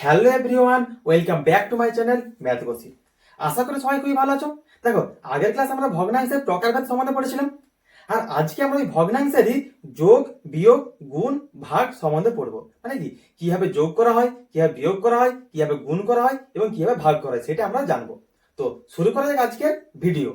Hello everyone welcome back to my channel math গোসি আশা করি সবাই খুবই ভালো আছো। দেখো, আগের ক্লাস আমরা ভগ্নাংশের প্রকারভেদ সম্বন্ধে পড়েছিলাম। আর আজকে আমরা ওই ভগ্নাংশেরই যোগ, বিয়োগ, গুণ, ভাগ সম্বন্ধে পড়ব। মানে কি? কীভাবে যোগ করা হয়, কীভাবে বিয়োগ করা হয়, কীভাবে গুণ করা হয় এবং কীভাবে ভাগ করা হয়, সেটা আমরা জানব। তো শুরু করা যাক আজকের ভিডিও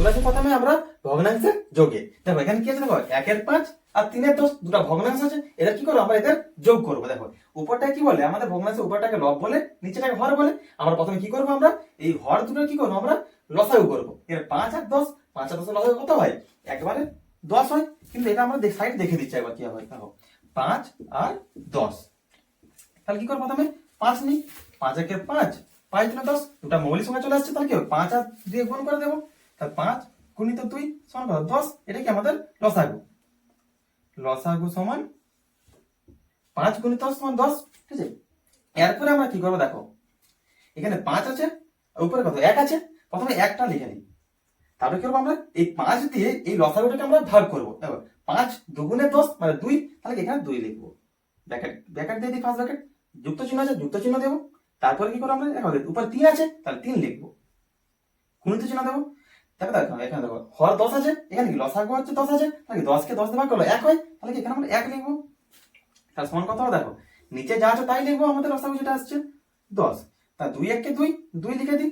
চলে প্রথমে আমরা ভগ্নাংশের যোগে দেখো, এখানে কি আছে দেখো? একের পাঁচ আর তিনের দশ, দুটা ভগ্নাংশ আছে। এদের কি করব আমরা এদের যোগ করব, দেখো। উপরটা কি বলে? আমাদের ভগ্নাংশের উপরটাকে লব বলে, নিচেটাকে হর বলে। আমরা প্রথমে কি করব আমরা? এই হর দুটো কি করব আমরা? লসাগু করব। এর পাঁচ আর দশ, পাঁচ আর দশের লসাগু কত হয়? একবারে দশ হয়। কিন্তু এটা আমরা সাইড দেখে দিচ্ছি একবার কি হবে দেখো। পাঁচ আর দশ। তাহলে কি করব প্রথমে? পাঁচ নিই। পাঁচ একে পাঁচ পাঁচ দিনে দশ, দুটা মৌলিক সংখ্যা চলে আসছে, তাহলে কি হবে? পাঁচ আর দিয়ে গুণ করে দেবো। তাহলে পাঁচ গুণিত দুই সমান কত দশ, এটা কি আমাদের লসাগু? লসাগু সমান পাঁচ গুণিত সমান দশ, ঠিক আছে? এরপরে আমরা কি করব দেখো? এখানে পাঁচ আছে উপরে কত? এক আছে। প্রথমে একটা লিখে নিই। তারপরে কি করব আমরা? এই পাঁচ দিয়ে এই লসাগুটাকে আমরা ভাগ করব। দেখো, পাঁচ দুগুণে দশ মানে দুই, তাহলে এখানে দুই লিখব? ব্যাকেট ব্যাকেট দিয়ে দিই ফার্স্ট ব্যাকেট যুক্ত চিহ্ন আছে, যুক্ত চিহ্ন দেবো। তারপরে কি করব আমরা? দেখো, উপরে তিন আছে, তাহলে তিন লিখব। গুণিত চিহ্ন দেবো। দেখো দেখো, এখানে দেখো, হর দশ আছে, এখানে কি লসাগু হচ্ছে দশ আছে? তাহলে দশকে দশ ভাগ করল এক হয়? তাহলে কি এখানে আমরা এক লিখব? তার সমান কত দেখো, নিচে যা আছে তাই লিখব, আমাদের লসাগু যেটা আসছে, দশ। তা দুই এককে দুই দুই লিখে দিই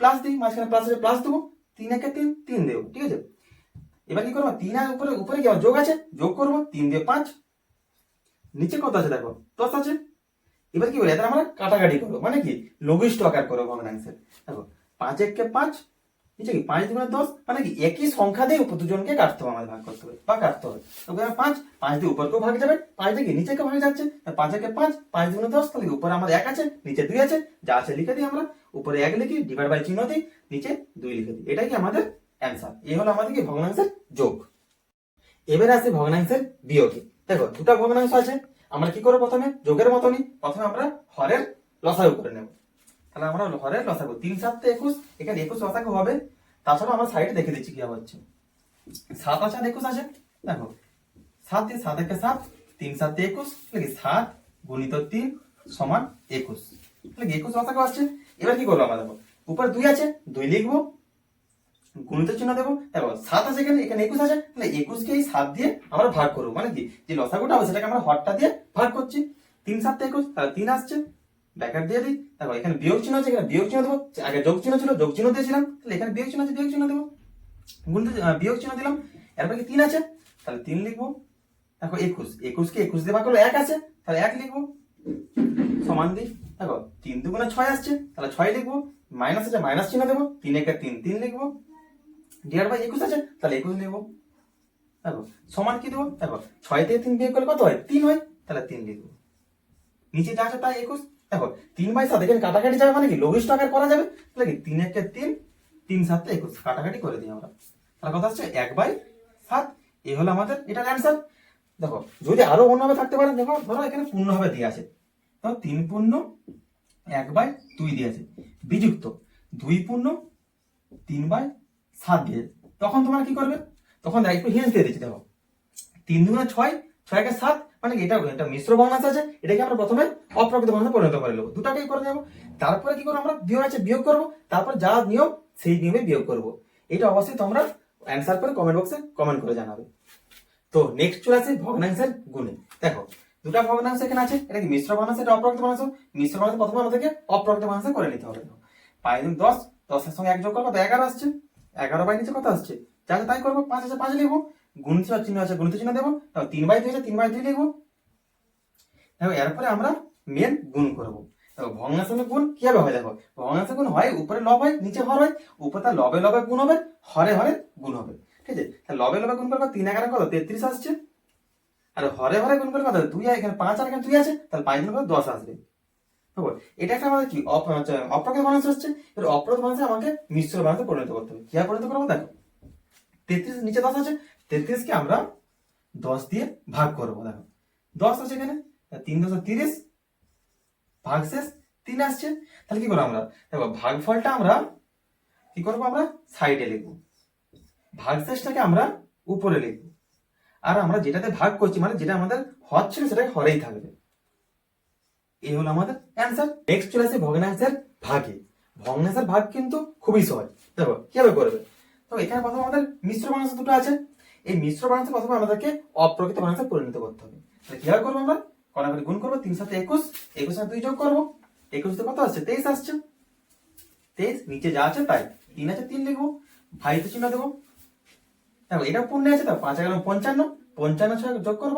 প্লাস দিই, মাঝখানে প্লাস আছে প্লাস দেবো, তিন একে তিন তিন দেবো, ঠিক আছে? এবার কি করব? তিন আর উপরে উপরে কি যোগ আছে? যোগ করব, তিন দিয়ে পাঁচ। নিচে কত আছে দেখো? দশ আছে। এবার কি বলে? এটা আমরা কাটাকাটি করব মানে কি? লঘিষ্ঠ আকার করব ভগ্নাংশের দেখো, পাঁচ এককে পাঁচ নিচে কি পাঁচ দুগুণে দশ? মানে কি একই সংখ্যা দিয়ে উপর দুজনকে কাটতে হবে, আমাদের ভাগ করতে হবে, বা কাটতে হবে। পাঁচ পাঁচ দিয়ে উপরকেও ভাগ যাবে, পাঁচ দিয়ে কি নিচেকে ভাগ যাচ্ছে? পাঁচ একে পাঁচ পাঁচ দুগুণে দশ, তাহলে উপরে আমাদের এক আছে, নিচে দুই আছে, যা আছে লিখে দিই আমরা। উপরে এক লিখি ডিভাইড বাই চিহ্ন দিই, নিচে দুই লিখে দিই। এটাই কি আমাদের অ্যান্সার এই হলো আমাদের কি ভগ্নাংশের যোগ। এবারে আসি ভগ্নাংশের বিয়োগে। দেখো, দুটা ভগ্নাংশ আছে, আমরা কি করব প্রথমে? যোগের মতনই। প্রথমে আমরা হরের লসাগু করে নেব। তাহলে আমরা হরের লসাগু। তিন সাতটা একুশ, এখানে একুশ লসাগু হবে। তাছাড়া আমরা সাইডে দেখে দিচ্ছি কি হচ্ছে। সাত আছে একুশ আছে দেখো, সাত দিয়ে সাত একে সাত, তিন সাত একুশ, তাহলে কি সাত গুণিত তিন সমান একুশ। তাহলে কি একুশ লসাগু আসছে? এবার কি করব আমরা দেখো, উপরে দুই আছে, দুই লিখব, গুণিত চিহ্ন দেবো, দেখো, সাত আছে এখানে এখানে একুশ আছে, তাহলে একুশকে এই সাত দিয়ে আমরা ভাগ করব। মানে কি? যে লসাগুটা হবে, সেটাকে আমরা হরটা দিয়ে ভাগ করছি। তিন সাতটা একুশ, তাহলে তিন আসছে। ব্যাকার দিয়ে দিই। দেখো এখানে বিয়োগ চিহ্ন আছে এখানে বিয়োগ চিহ্ন দেবো। আগে যোগ চিহ্ন ছিল যোগ চিহ্ন দিয়েছিলাম। তাহলে এখানে বিয়োগ চিহ্ন আছে বিয়োগ চিহ্ন দেবো। আহ, বিয়োগ চিহ্ন দিলাম। এরপরে কি তিন আছে? তাহলে তিন লিখব। দেখো একুশ। একুশকে একুশ দিয়ে করল এক আছে। তাহলে এক লিখব। সমান দিই। দেখো তিন দুগুণে ছয় আসছে। তাহলে ছয় লিখব। মাইনাস আছে মাইনাস চিহ্ন দেবো। তিন একে তিন তিন লিখব। ডিভাইড বাই একুশ আছে তাহলে একুশ লিখব দেখো সমান কি দেবো? দেখো ছয় থেকে তিন বিয়োগ করলে কত হয়? তিন হয়। তাহলে তিন লিখব। নিচে যা আছে তাই একুশ। দেখো, তিন বাই সাত, এখানে কাটাকাটি যাবে মানে কি? লঘিষ্ঠ আকার করা যাবে। তাহলে কি? তিন একে তিন তিন সাতটা একুশ। কাটাকাটি করে দিই আমরা। তাহলে কথা হচ্ছে এক বাই সাত। এই হলো আমাদের এটার অ্যান্সার দেখো, যদি আরও অন্যভাবে থাকতে পারে, দেখো, ধরো এখানে পূর্ণভাবে দিয়ে আছে। তো তিন পূর্ণ, এক বাই দুই দিয়েছে বিযুক্ত, দুই পূর্ণ, তিন বাই সাত দিয়ে। তখন তোমরা কি করবে? তখন একটু হিন্স দিয়ে দিচ্ছি, দেখো। তিন দুগুণে ছয় ছয়, ছয়কে সাত মানে এটা এটা মিশ্র ভগ্নাংশ আছে এটাকে আমরা প্রথমে অপ্রকৃত ভগ্নাংশে পরিণত করে নেব। দুটাকেই করে নেব। তারপরে কি করব আমরা? বিয়োগ আছে, বিয়োগ করব। তারপর যা নিয়ম, সেই নিয়মে বিয়োগ করব। এটা অবশ্যই তোমরা অ্যান্সার করে কমেন্ট বক্সে কমেন্ট করে জানাবে। তো নেক্সট চলে আসে ভগ্নাংশের গুণে। দেখো, দুটা ভগ্নাংশ এখানে আছে, এটা কি মিশ্র ভগ্নাংশ এটা অপ্রকৃত ভগ্নাংশ মিশ্র ভগ্নাংশ প্রথমে আমাদেরকে অপ্রকৃত ভগ্নাংশ করে নিতে হবে। পাঁচ দিন দশ, দশের সঙ্গে এক যোগ করব, তো এগারো আসছে। এগারো বাই নিচে কত আসছে? যা আছে তাই করব, পাঁচ আছে পাঁচ লিখব। গুণিত চিহ্ন আছে, গুণিত চিহ্ন দেবো? তারপর তিন বাই দুই তিন বাই দুই লিখব। দেখো এরপরে আমরা মেন গুণ করব। দেখো ভগ্নাংশের গুণ কীভাবে হয় দেখো? ভগ্নাংশের গুণ হয়, উপরে লব হয়, নিচে হর হয়। উপরে তার লবে লবে গুণ হবে, হরে হরে গুণ হবে। ঠিক আছে? লবে লবে গুণ করব তিন এগারো কত? তেত্রিশ আসছে। আর হরে হরে গুণ করব কত? দুই এখানে পাঁচ আর এখানে দুই আছে, তাহলে পাঁচ গুণ করে দশ আসবে। এটা একটা আমাদের কি? অপ্রকৃত মানুষ হচ্ছে এবার অপ্রকৃত মানুষে আমাকে মিশ্র মানুষে পরিণত করতে হবে। কীভাবে পরিণত করব? দেখো, তেত্রিশ নিচে দশ আছে তেত্রিশকে আমরা দশ দিয়ে ভাগ করব, দেখো। দশ আছে এখানে তিন দশ তিরিশ ভাগ শেষ, তিন আসছে। তাহলে কি করব আমরা? দেখো, ভাগফলটা আমরা কি করব আমরা? সাইডে লিখব। ভাগশেষটাকে আমরা উপরে লিখব। আর আমরা যেটাতে ভাগ করছি মানে যেটা আমাদের হর সেটাকে হরেই থাকবে। এই হলো আমাদের অ্যান্সার নেক্সট চলে আসে ভগ্নাংশের ভাগে। ভগ্নাংশের ভাগ কিন্তু খুবই সহজ। দেখো, কীভাবে করবে? তো এখানে প্রথমে আমাদের মিশ্র ভগ্নাংশ দুটো আছে। এই মিশ্র ভগ্নাংশ প্রথমে আমাদেরকে অপ্রকৃত ভগ্নাংশে পরিণত করতে হবে। তাহলে কীভাবে করব আমরা? কড়াকড়ি গুণ করব, তিন সাথে একুশ একুশ সাথে দুই যোগ করব। একুশ কত আসছে? তেইশ আসছে। তেইশ, নিচে যা আছে তাই। তিন আছে তিন লিখব ভাইতে চিহ্ন দেবো। দেখো এটা পূর্ণ আছে তো, পাঁচ এগারো পঞ্চান্ন। পঞ্চান্ন ছয় যোগ করব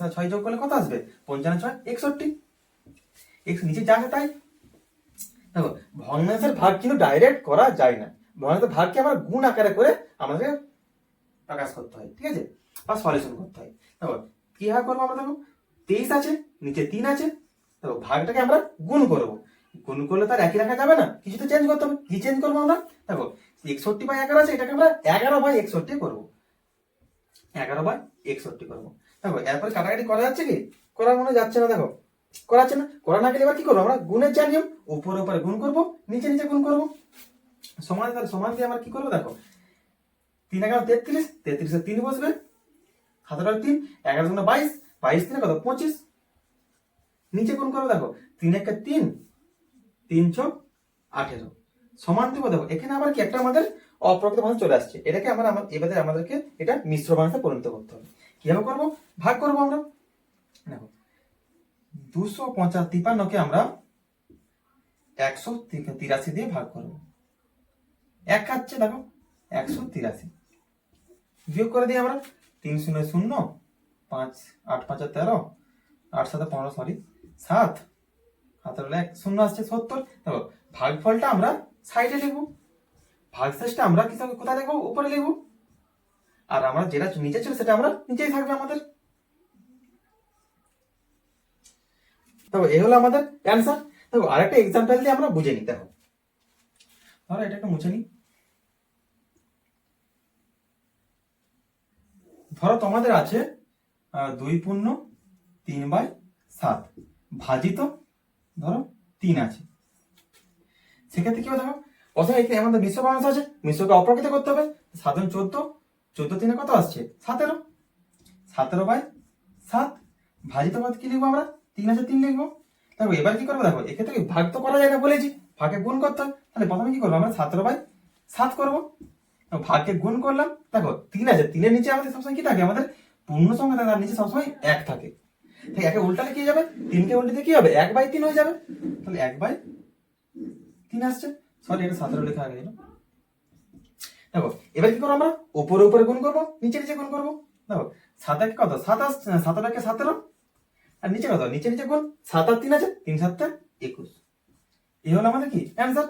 সাথে ছয় যোগ করলে কত আসবে? পঞ্চান্ন ছয় একষট্টি। নিচে যা আছে তাই। দেখো, ভগ্নাংশের ভাগ কিন্তু ডাইরেক্ট করা যায় না। ভগ্নাংশের ভাগকে আমরা গুণ আকারে করে আমাদের প্রকাশ করতে হয়, ঠিক আছে? বা সলিউশন করতে হয়। দেখো কীভাবে করব আমরা দেখো? তেইশ আছে, নিচে তিন আছে, দেখো, ভাগটাকে আমরা গুণ করব। গুণ করলে তার একই রাখা যাবে না কিছু তো চেঞ্জ করতে হবে। কি চেঞ্জ করব আমরা? দেখো, একষট্টি বাই এগারো আছে, এটাকে আমরা এগারো বাই একষট্টি করব। এগারো বাই একষট্টি করব। দেখো, এরপরে কাটাকাটি করা যাচ্ছে কি? করার মনে যাচ্ছে না, দেখো। করা যাচ্ছে না করা না গেলে এবার কি করব আমরা? গুণের যা নিয়ম উপরে উপরে গুণ করব, নিচে নিচে গুণ করব। সমান, তাহলে সমান দিয়ে আমরা কি করব? দেখো তিন এগারো তেত্রিশ, তেত্রিশে তিন বসবে। সাতেরো তিন, এগারো দুগুণে বাইশ বাইশ তিনে কত? পঁচিশ। নিচে গুণ করব দেখো, তিন একে তিন তিন চোখ আঠেরো। সমান দেবো দেখো, এখানে আবার কি একটা আমাদের অপ্রকৃত ভাষা চলে আসছে। এটাকে আমরা আমার এবারে আমাদেরকে এটা মিশ্র ভাষায় পরিণত করতে হবে। কীভাবে করব? ভাগ করব আমরা। দেখো, দুশো পঞ্চাশ তিপান্নকে আমরা একশো তিরাশি দিয়ে ভাগ করব। এক খাচ্ছে দেখো, একশো তিরাশি। বিয়োগ করে দিই আমরা। তিন শূন্য শূন্য, পাঁচ, আট, পাঁচে তেরো, আট সাথে পনেরো, সরি, সাত। হাতের এক, শূন্য আসছে সত্তর। দেখো, ভাগফলটা আমরা সাইডে লিখব। ভাগশেষটা আমরা কি কোথায় লিখব? উপরে লিখব। আর আমরা যেটা নিচে ছিল সেটা আমরা নিচেই থাকবে আমাদের। দেখো, এই হলো আমাদের অ্যান্সার দেখো, আরেকটা এক্সাম্পল দিয়ে আমরা বুঝে নিই দেখো ধরো এটা একটা মুছে নিই। ধরো তোমাদের আছে দুই পূর্ণ, তিন বাই সাত। ভাজিত, ধরো তিন আছে। সেক্ষেত্রে কি হবে দেখো প্রথমে এখানে আমাদের মিশ্র মানুষ আছে, মিশ্রকে অপ্রকৃত করতে হবে। সাধারণ চোদ্দ চোদ্দ তিনে কত আসছে? সতেরো। সতেরো বাই সাত, ভাজিত বাদ কি লিখব আমরা? তিন আছে তিন লিখব। দেখো, এবার কি করব দেখো, এক্ষেত্রে ভাগ তো করা যায় বলেছি, ভাগে গুণ করতে হয়। তাহলে প্রথমে কি করব আমরা? সতেরো বাই সাত করব। ভাগকে গুণ করলাম, দেখো, তিন আছে, তিনের নিচে আমাদের সবসময় কি থাকে? আমাদের পূর্ণ সংখ্যা থাকে, তার নিচে সবসময় এক থাকে। ঠিক একে উল্টালে কি যাবে? তিনকে উল্টাতে কি হবে? এক বাই তিন হয়ে যাবে। তাহলে এক বাই তিন আসছে। সরি এটা সতেরো লেখা আগে দেখো, এবার কি করব আমরা? উপরে উপরে গুণ করব, নিচে নিচে গুণ করব। দেখো, সাত এক কত? সাত আসছে সাতেরো একে সতেরো আর নিচে কত? নিচে নিচে গুণ। সাত আর তিন আছে, তিন সাতটা একুশ। এই হলো আমাদের কি? অ্যান্সার